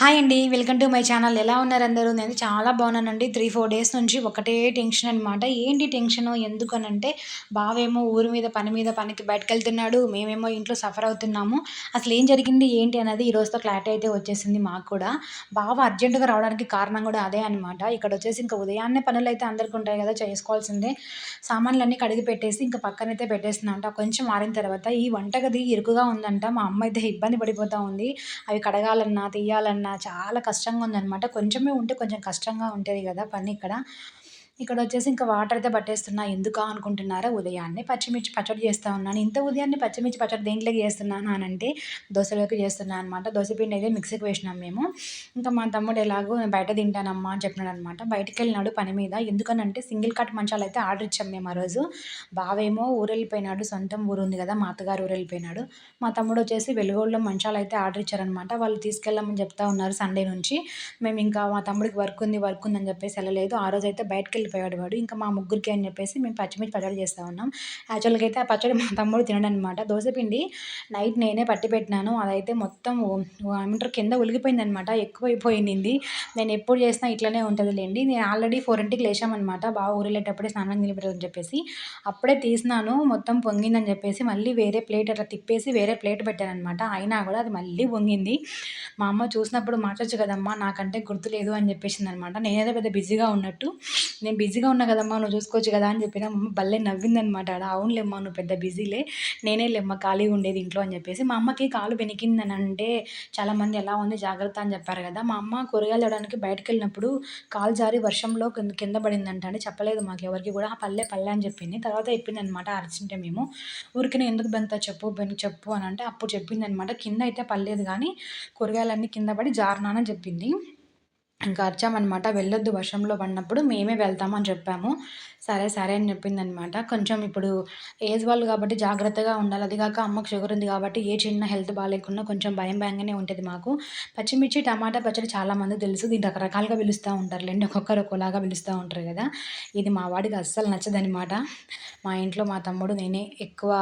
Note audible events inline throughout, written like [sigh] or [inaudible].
Hi అండి welcome to my channel. ఎలా ఉన్నారు అందరూ? నేను చాలా బాగున్నానండి. త్రీ ఫోర్ డేస్ నుంచి ఒకటే టెన్షన్ అనమాట ఏంటి టెన్షన్? ఎందుకనంటే బావేమో ఊరి మీద పని మీద పనికి బయటకు వెళ్తున్నాడు మేమేమో ఇంట్లో సఫర్ అవుతున్నాము. అసలు ఏం జరిగింది? ఏంటి అనేది ఈ రోజుతో క్లారిటీ అయితే వచ్చేసింది మాకు కూడా. బావ అర్జెంటుగా రావడానికి కారణం కూడా అదే అనమాట ఇక్కడ వచ్చేసి ఇంకా ఉదయాన్నే పనులు అయితే అందరికీ ఉంటాయి కదా చేసుకోవాల్సిందే. సామాన్లన్నీ కడిగి పెట్టేసి ఇంకా పక్కనైతే పెట్టేస్తుందంట కొంచెం మారిన తర్వాత ఈ వంటగది ఇరుకుగా ఉందంట. మా అమ్మ అయితే ఇబ్బంది పడిపోతూ ఉంది. అవి కడగాలన్నా తీయాలన్నా చాలా కష్టంగా ఉందనమాట కొంచెమే ఉంటే కొంచెం కష్టంగా ఉంటుంది కదా పని ఇక్కడ. ఇక్కడ వచ్చేసి ఇంకా వాటర్ అయితే పట్టేస్తున్నా. ఎందుకు అనుకుంటున్నారా? ఉదయాన్నే పచ్చిమిర్చి పచ్చడి చేస్తూ ఉన్నాను. ఇంత ఉదయాన్నే పచ్చిమిర్చి పచ్చడి దేంట్లోకి చేస్తున్నాను అని అంటే దోశలోకి చేస్తున్నాను అనమాట దోశపిండి అయితే మిక్సీకి వేసినాం మేము. ఇంకా మా తమ్ముడు ఎలాగో బయట తింటానమ్మా అని చెప్పినాడు అనమాట బయటకు వెళ్ళినాడు పని మీద. ఎందుకనంటే సింగిల్ కట్ మంచాలు అయితే ఆర్డర్ ఇచ్చాం మేము ఆ రోజు. బావేమో ఊరు వెళ్ళిపోయినాడు సొంతం ఊరు ఉంది కదా మా అత్తగారు ఊరు వెళ్ళిపోయినాడు మా తమ్ముడు వచ్చేసి వెలుగోళ్ళలో మంచాలు అయితే ఆర్డర్ ఇచ్చారనమాట వాళ్ళు తీసుకెళ్ళమని చెప్తా ఉన్నారు సండే నుంచి. మేము ఇంకా మా తమ్ముడికి వర్క్ ఉంది వర్క్ ఉందని చెప్పేసి వెళ్ళలేదు. ఆ రోజు అయితే బయటకు వెళ్ళిపోయాడు వాడు. ఇంకా మా ముగ్గురికి అని చెప్పేసి మేము పచ్చిమిర్చి పచ్చడి చేస్తూ ఉన్నాం. యాక్చువల్గా అయితే ఆ పచ్చడి మా తమ్ముడు తినడం అనమాట దోశపిండి నైట్ నేనే పట్టి పెట్టినాను. అదైతే మొత్తం ఏమంటారు కింద ఉలిగిపోయింది అనమాట ఎక్కువైపోయింది. నేను ఎప్పుడు చేసినా ఇట్లనే ఉంటుందిలేండి. నేను ఆల్రెడీ ఫోర్ ఇంటికి లేచామన్నమాట బాగా ఊరిలేటప్పుడే స్నానం తినిపెట్టని చెప్పేసి అప్పుడే తీసినాను. మొత్తం పొంగిందని చెప్పేసి మళ్ళీ వేరే ప్లేట్ అట్లా తిప్పేసి వేరే ప్లేట్ పెట్టాను అనమాట అయినా కూడా అది మళ్ళీ పొంగింది. మా అమ్మ చూసినప్పుడు మార్చొచ్చు కదమ్మా నాకంటే గుర్తులేదు అని చెప్పేసింది అనమాట నేనేదో పెద్ద బిజీగా ఉన్నట్టు. నేను బిజీగా ఉన్నా కదమ్మా నువ్వు చూసుకోవచ్చు కదా అని చెప్పిన అమ్మ భలే నవ్విందనమాట ఆడ అవునులేమ్మా నువ్వు పెద్ద బిజీలే నేనే లేమ్మా ఖాళీగా ఉండేది ఇంట్లో అని చెప్పేసి మా అమ్మకి కాలు బెనికిందని అంటే చాలామంది ఎలా ఉంది జాగ్రత్త అని చెప్పారు కదా. మా అమ్మ కూరగాయలు తేవడానికి బయటకు వెళ్ళినప్పుడు కాలు జారి వర్షంలో కింద కింద పడిందంట అండి చెప్పలేదు మాకు ఎవరికి కూడా. ఆ పల్లె పల్లె అని చెప్పింది. తర్వాత చెప్పింది అనమాట అరిచింటే మేము. ఊరికి ఎందుకు బెంత చెప్పు బెన్ చెప్పు అని అంటే అప్పుడు చెప్పింది అనమాట కింద అయితే పర్లేదు కానీ కూరగాయలన్నీ కింద పడి జారునానని చెప్పింది. ఇంకా అరిచామనమాట వెళ్ళొద్దు వర్షంలో పడినప్పుడు మేమే వెళ్తామని చెప్పాము. సరే సరే అని చెప్పిందనమాట కొంచెం ఇప్పుడు ఏజ్ వాళ్ళు కాబట్టి జాగ్రత్తగా ఉండాలి. అది కాక అమ్మకు షుగర్ ఉంది కాబట్టి ఏ చిన్న హెల్త్ బాగాలేకుండా కొంచెం భయం భయంగానే ఉంటుంది మాకు. పచ్చిమిర్చి టమాటా పచ్చడి చాలామంది తెలుసు. దీన్ని రకరకాలుగా పిలుస్తూ ఉంటారులేండి ఒక్కొక్కరు ఒక్కోలాగా పిలుస్తూ ఉంటారు కదా. ఇది మా వాడికి అస్సలు నచ్చదనమాట మా ఇంట్లో మా తమ్ముడు నేనే ఎక్కువ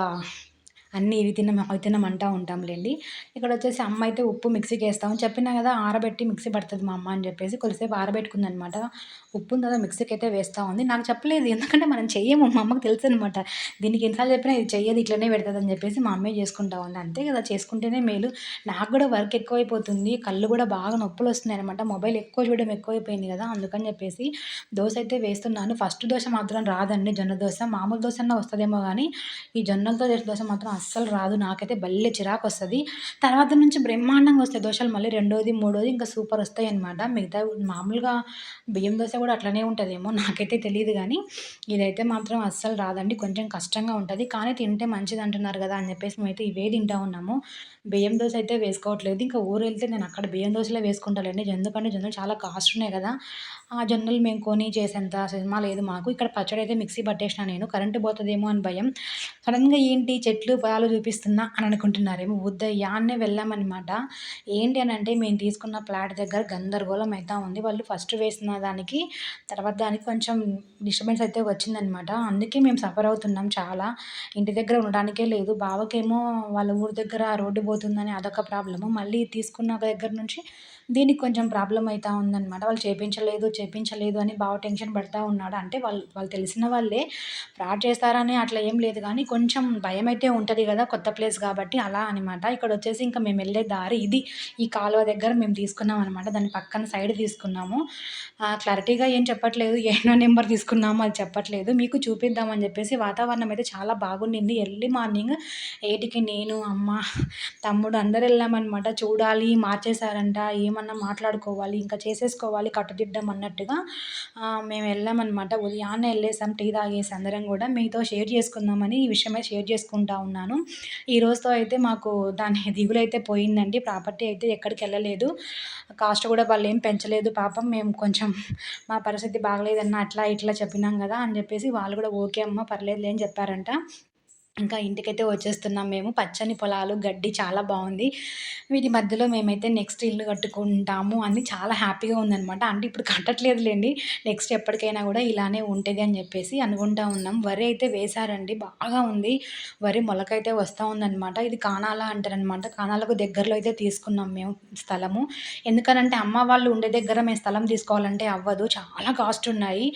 అన్నీ ఇవి తినం అవి తినమంటూ ఉంటాంలేండి. ఇక్కడ వచ్చేసి అమ్మ అయితే ఉప్పు మిక్సీకి వేస్తాము చెప్పినా కదా ఆరబెట్టి మిక్సీ పడుతుంది మా అమ్మ అని చెప్పేసి కొద్దిసేపు ఆరబెట్టుకుందనమాట. ఉప్పు కదా మిక్సీకి అయితే వేస్తూ ఉంది. నాకు చెప్పలేదు. ఎందుకంటే మనం చెయ్యము. మా అమ్మకి తెలుసు అనమాట దీనికి ఎన్నిసార్లు చెప్పినా ఇది చెయ్యదు ఇట్లనే పెడుతుంది అని చెప్పేసి మా అమ్మే చేసుకుంటా ఉంది. అంతే కదా చేసుకుంటేనే మేలు. నాకు కూడా వర్క్ ఎక్కువైపోతుంది. కళ్ళు కూడా బాగా నొప్పులు వస్తున్నాయి అనమాట మొబైల్ ఎక్కువ చూడడం ఎక్కువైపోయింది కదా అందుకని చెప్పేసి దోశ అయితే వేస్తున్నాను. ఫస్ట్ దోశ మాత్రం రాదండి జొన్న దోశ. మామూలు దోశ అన్న వస్తుందేమో కానీ ఈ జొన్నలతో చేసిన దోశ మాత్రం అస్సలు రాదు. నాకైతే భలే చిరాకు వస్తుంది తర్వాత నుంచి బ్రహ్మాండంగా వస్తాయి దోశలు. మళ్ళీ రెండోది మూడోది ఇంకా సూపర్ వస్తాయి అనమాట మిగతా మామూలుగా బియ్యం దోశ కూడా అట్లనే ఉంటుందేమో నాకైతే తెలియదు కానీ ఇదైతే మాత్రం అస్సలు రాదండి. కొంచెం కష్టంగా ఉంటుంది. కానీ తింటే మంచిది అంటున్నారు కదా అని చెప్పేసి మేమైతే ఇవే తింటా ఉన్నాము. బియ్యం దోశ అయితే వేసుకోవట్లేదు. ఇంకా ఊరు వెళ్తే నేను అక్కడ బియ్యం దోశలే వేసుకుంటానండి ఎందుకంటే జొన్నలు చాలా కాస్ట్ ఉన్నాయి కదా. ఆ జొన్నలు మేము కొని చేసేంత సినిమా లేదు మాకు. ఇక్కడ పచ్చడి అయితే మిక్సీ పట్టేసిన నేను. కరెంటు పోతుందేమో అని భయం. సడన్గా ఏంటి? చెట్లు పొలాలు చూపిస్తున్నా అని అనుకుంటున్నారేమో. ఉదయాన్నే వెళ్ళామన్నమాట. ఏంటి అని అంటే మేము తీసుకున్న ప్లాట్ దగ్గర గందరగోళం అయితే ఉంది. వాళ్ళు ఫస్ట్ వేసిన దానికి తర్వాత దానికి కొంచెం డిస్టర్బెన్స్ అయితే వచ్చిందనమాట అందుకే మేము సఫర్ అవుతున్నాం చాలా. ఇంటి దగ్గర ఉండడానికే లేదు. బావకేమో వాళ్ళ ఊరి దగ్గర రోడ్డు పోతుందని అదొక ప్రాబ్లము. మళ్ళీ తీసుకున్న దగ్గర నుంచి దీనికి కొంచెం ప్రాబ్లం అవుతూ ఉందన్నమాట. వాళ్ళు చేయించలేదు చేపించలేదు అని బాగా టెన్షన్ పడుతూ ఉన్నాడు. అంటే వాళ్ళు వాళ్ళు తెలిసిన వాళ్ళే ఫ్రాడ్ చేస్తారని అట్లా ఏం లేదు. కానీ కొంచెం భయం అయితే ఉంటుంది కదా కొత్త ప్లేస్ కాబట్టి అలా అనమాట ఇక్కడ వచ్చేసి ఇంకా మేము వెళ్ళే దారి ఇది. ఈ కాలువ దగ్గర మేము తీసుకున్నాం అనమాట దాని పక్కన సైడ్ తీసుకున్నాము. క్లారిటీగా ఏం చెప్పట్లేదు. ఎన్నో నెంబర్ తీసుకున్నాము. అది చెప్పట్లేదు. మీకు చూపిద్దామని చెప్పేసి వాతావరణం అయితే చాలా బాగుండింది. ఎర్లీ మార్నింగ్ ఎయిట్కి నేను అమ్మ తమ్ముడు అందరు వెళ్ళామన్నమాట. చూడాలి మార్చేశారంట. ఏం ఏమన్నా మాట్లాడుకోవాలి ఇంకా చేసేసుకోవాలి కట్టుదిడ్డం అన్నట్టుగా మేము వెళ్ళామన్నమాట. ఉదయాన్నే వెళ్ళేసాం టీ తాగేసి అందరం కూడా మీతో షేర్ చేసుకుందామని ఈ విషయమే షేర్ చేసుకుంటా ఉన్నాను. ఈ రోజుతో అయితే మాకు దాని [laughs] దిగులు అయితే పోయిందండి. ప్రాపర్టీ అయితే ఎక్కడికి వెళ్ళలేదు. కాస్ట్ కూడా వాళ్ళు ఏం పెంచలేదు. పాపం మేము కొంచెం [laughs] మా పరిస్థితి బాగలేదన్న అట్లా ఇట్లా చెప్పినాం కదా అని చెప్పేసి వాళ్ళు కూడా ఓకే అమ్మ పర్లేదు అని చెప్పారంట. ఇంకా ఇంటికైతే వచ్చేస్తున్నాం మేము. పచ్చని పొలాలు గడ్డి చాలా బాగుంది. వీటి మధ్యలో మేమైతే నెక్స్ట్ ఇల్లు కట్టుకుంటాము అని చాలా హ్యాపీగా ఉందనమాట అంటే ఇప్పుడు కట్టట్లేదులేండి. నెక్స్ట్ ఎప్పటికైనా కూడా ఇలానే ఉంటుంది అని చెప్పేసి అనుకుంటా ఉన్నాం. వరి అయితే వేశారండి బాగా ఉంది. వరి మొలకైతే వస్తూ ఉందనమాట ఇది కానాల అంటారనమాట కానాలకు దగ్గరలో అయితే తీసుకున్నాం మేము స్థలము. ఎందుకనంటే అమ్మ వాళ్ళు ఉండే దగ్గర మేము స్థలం తీసుకోవాలంటే అవ్వదు. చాలా కాస్ట్ ఉన్నాయి.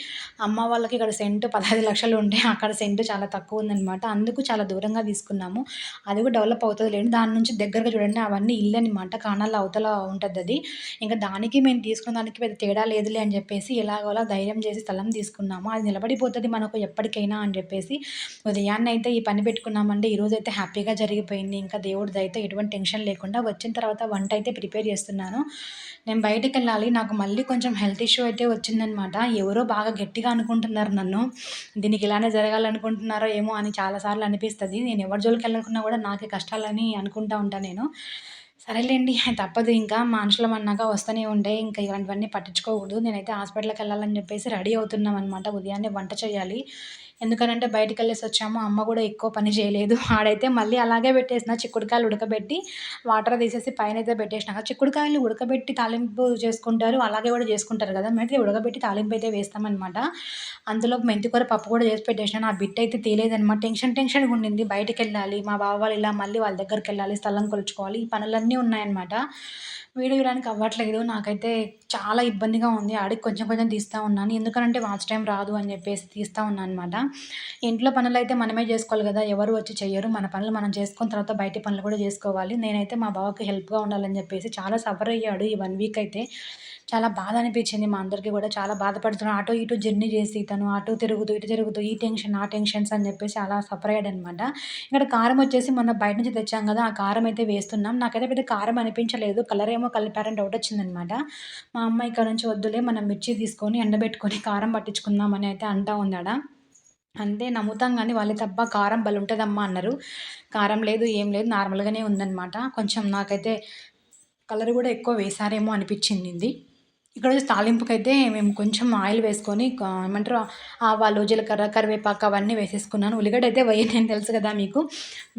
అమ్మ వాళ్ళకి ఇక్కడ సెంటు పదహైదు లక్షలు ఉంటే అక్కడ సెంటు చాలా తక్కువ ఉందనమాట అందుకు చాలా దూరంగా తీసుకున్నాము. అది కూడా డెవలప్ అవుతుంది లేండి. దాని నుంచి దగ్గరగా చూడండి అవన్నీ ఇల్లు అనమాట కానాల అవతల ఉంటుంది అది. ఇంకా దానికి మేము తీసుకున్న దానికి పెద్ద తేడా లేదులే అని చెప్పేసి ఎలాగోలా ధైర్యం చేసి స్థలం తీసుకున్నాము. అది నిలబడిపోతుంది మనకు ఎప్పటికైనా అని చెప్పేసి. ఉదయాన్నే అయితే ఈ పని పెట్టుకున్నామంటే ఈరోజు అయితే హ్యాపీగా జరిగిపోయింది. ఇంకా దేవుడిది అయితే ఎటువంటి టెన్షన్ లేకుండా వచ్చిన తర్వాత వంట అయితే ప్రిపేర్ చేస్తున్నాను. నేను బయటకు వెళ్ళాలి. నాకు మళ్ళీ కొంచెం హెల్త్ ఇష్యూ అయితే వచ్చిందనమాట ఎవరో బాగా గట్టిగా అనుకుంటున్నారు నన్ను. దీనికి ఇలానే జరగాలనుకుంటున్నారో ఏమో అని చాలాసార్లు అనిపిస్తుంది. నేను ఎవరి జోలికి వెళ్ళకున్నా కూడా నాకే కష్టాలని అనుకుంటా ఉంటాను నేను. సరేలేండి తప్పదు. ఇంకా మనుషులం అన్నాక వస్తూనే ఉంటాయి ఇంకా ఇలాంటివన్నీ పట్టించుకోకూడదు. నేనైతే హాస్పిటల్కి వెళ్ళాలని చెప్పేసి రెడీ అవుతున్నాం అనమాట ఉదయాన్నే వంట చేయాలి. ఎందుకనంటే బయటకు వెళ్ళేసి వచ్చాము అమ్మ కూడా ఎక్కువ పని చేయలేదు. ఆడైతే మళ్ళీ అలాగే పెట్టేసిన చిక్కుడుకాయలు ఉడకబెట్టి వాటర్ తీసేసి పైన అయితే పెట్టేసిన చిక్కుడుకాయలు ఉడకబెట్టి తాలింపు చేసుకుంటారు అలాగే కూడా చేసుకుంటారు కదా. మేము ఉడకబెట్టి తాలింపు అయితే వేస్తామన్నమాట. అందులో మెంతికూర పప్పు కూడా చేసి పెట్టేసిన. ఆ బిట్ అయితే తెలియదనమాట టెన్షన్ టెన్షన్గా ఉండింది. బయటకు వెళ్ళాలి మా బావ వాళ్ళు ఇలా మళ్ళీ వాళ్ళ దగ్గరికి వెళ్ళాలి స్థలం కొలుచుకోవాలి ఈ పనులన్నీ ఉన్నాయన్నమాట. వీడియో తీయడానికి అవ్వట్లేదు. నాకైతే చాలా ఇబ్బందిగా ఉంది. ఆడికి కొంచెం కొంచెం తీస్తూ ఉన్నాను. ఎందుకంటే వాచ్ టైం రాదు అని చెప్పేసి తీస్తూ ఉన్నాను అనమాట ఇంట్లో పనులు అయితే మనమే చేసుకోవాలి కదా. ఎవరు వచ్చి చేయరు మన పనులు మనం చేసుకున్న తర్వాత బయట పనులు కూడా చేసుకోవాలి. నేనైతే మా బావకి హెల్ప్గా ఉండాలని చెప్పేసి చాలా సఫర్ అయ్యాడు ఈ వన్ వీక్ అయితే. చాలా బాధ అనిపించింది మా అందరికీ కూడా. చాలా బాధపడుతున్నాను అటు ఇటు జర్నీ చేసి తను అటు తిరుగుతూ ఇటు తిరుగుతూ ఈ టెన్షన్ ఆ టెన్షన్స్ అని చెప్పేసి అలా సఫర్ అయ్యాడు అనమాట ఇక్కడ కారం వచ్చేసి మొన్న బయట నుంచి తెచ్చాం కదా ఆ కారం అయితే వేస్తున్నాం. నాకైతే పెద్ద కారం అనిపించలేదు. కలర్ ఏమో కలిపారని డౌట్ వచ్చిందనమాట మా అమ్మ ఇక్కడ నుంచి వద్దులే మనం మిర్చి తీసుకొని ఎండబెట్టుకొని కారం పట్టించుకుందామని అయితే అంటా ఉందాడా అంతే నమ్ముతాం కానీ వాళ్ళే తప్ప కారం బలి ఉంటుందమ్మా అన్నారు. కారం లేదు ఏం లేదు నార్మల్గానే ఉందన్నమాట. కొంచెం నాకైతే కలర్ కూడా ఎక్కువ వేసారేమో అనిపించింది. ఇక్కడ వచ్చి తాలింపుకైతే మేము కొంచెం ఆయిల్ వేసుకొని ఏమంటారు ఆవాలు జీలకర్ర కరివేపాకు అవన్నీ వేసేసుకున్నాను. ఉల్లిగడ్డ అయితే వేయని తెలుసు కదా మీకు.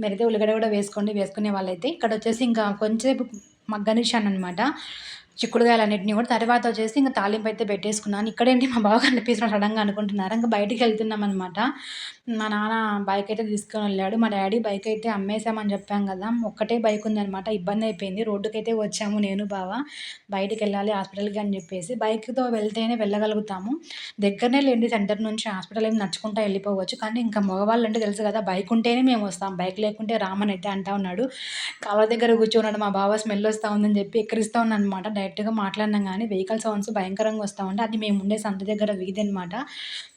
మీరైతే ఉల్లిగడ్డ కూడా వేసుకోండి వేసుకునే వాళ్ళైతే. ఇక్కడ వచ్చేసి ఇంకా కొంచెంసేపు మగ్గనిచ్చాను అనమాట చిక్కుడుగాయలన్నింటినీ కూడా తర్వాత వచ్చేసి ఇంకా తాలింపు అయితే పెట్టేసుకున్నాను. ఇక్కడేంటి మా బావ కనిపిస్తున్నాడు [laughs] సడన్గా అనుకుంటున్నారు. ఇంకా బయటికి వెళ్తున్నాం అనమాట మా నాన్న బైక్ అయితే తీసుకొని వెళ్ళాడు. మా డాడీ బైక్ అయితే అమ్మేసామని చెప్పాం కదా. ఒక్కటే బైక్ ఉందనమాట ఇబ్బంది అయిపోయింది. రోడ్డుకైతే వచ్చాము నేను బావ. బయటికి వెళ్ళాలి హాస్పిటల్కి అని చెప్పేసి బైక్తో వెళ్తేనే వెళ్ళగలుగుతాము. దగ్గరనే లేండి సెంటర్ నుంచి. హాస్పిటల్ ఏమి నడుచుకుంటా వెళ్ళిపోవచ్చు. కానీ ఇంకా మగవాళ్ళు అంటే తెలుసు కదా బైక్ ఉంటేనే మేము వస్తాం. బైక్ లేకుంటే రామని అయితే అంటా ఉన్నాడు. కాళ్ళ దగ్గర కూర్చున్నాడు మా బావ. స్మెల్ వస్తూ ఉందని చెప్పి ఎక్కరిస్తూ ఉన్నాను అనమాట డైరెక్ట్గా మాట్లాడినాం కానీ వెహికల్ సౌండ్స్ భయంకరంగా వస్తూ ఉంటే అది మేము ఉండే సంత దగ్గర వీధి అనమాట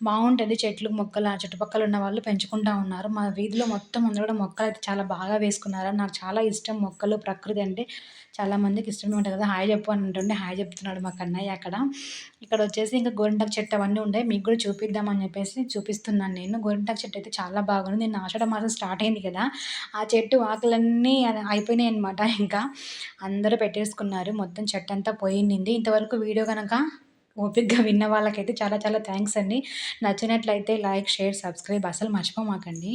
బాగుంటుంది చెట్లు మొక్కలు ఆ చుట్టుపక్కల ఉన్న వాళ్ళు పెంచుకుంటూ ఉన్నారు. మా వీధిలో మొత్తం అందరూ కూడా మొక్కలు అయితే చాలా బాగా వేసుకున్నారు. నాకు చాలా ఇష్టం మొక్కలు ప్రకృతి అంటే చాలామందికి ఇష్టమే ఉంటుంది కదా. హాయ్ చెప్పు అని అంటుండే. హాయ్ చెప్తున్నాడు మా కన్నయ్య అక్కడ. ఇక్కడ వచ్చేసి ఇంకా గోరింటాకు చెట్టు అవన్నీ ఉండే. మీకు కూడా చూపిద్దామని చెప్పేసి చూపిస్తున్నాను నేను. గోరింటాకు చెట్టు అయితే చాలా బాగుంది. నేను ఆషాఢ మాసం స్టార్ట్ అయింది కదా. ఆ చెట్టు ఆకులన్నీ అయిపోయినాయి అనమాట ఇంకా. అందరూ పెట్టేసుకున్నారు. మొత్తం చెట్టు అంతా పోయింది ఇంతవరకు వీడియో కనుక ఓపిక్గా విన్న వాళ్ళకైతే చాలా చాలా థ్యాంక్స్ అండి. నచ్చినట్లయితే లైక్ షేర్ సబ్స్క్రైబ్ అసలు మర్చిపోమాకండి.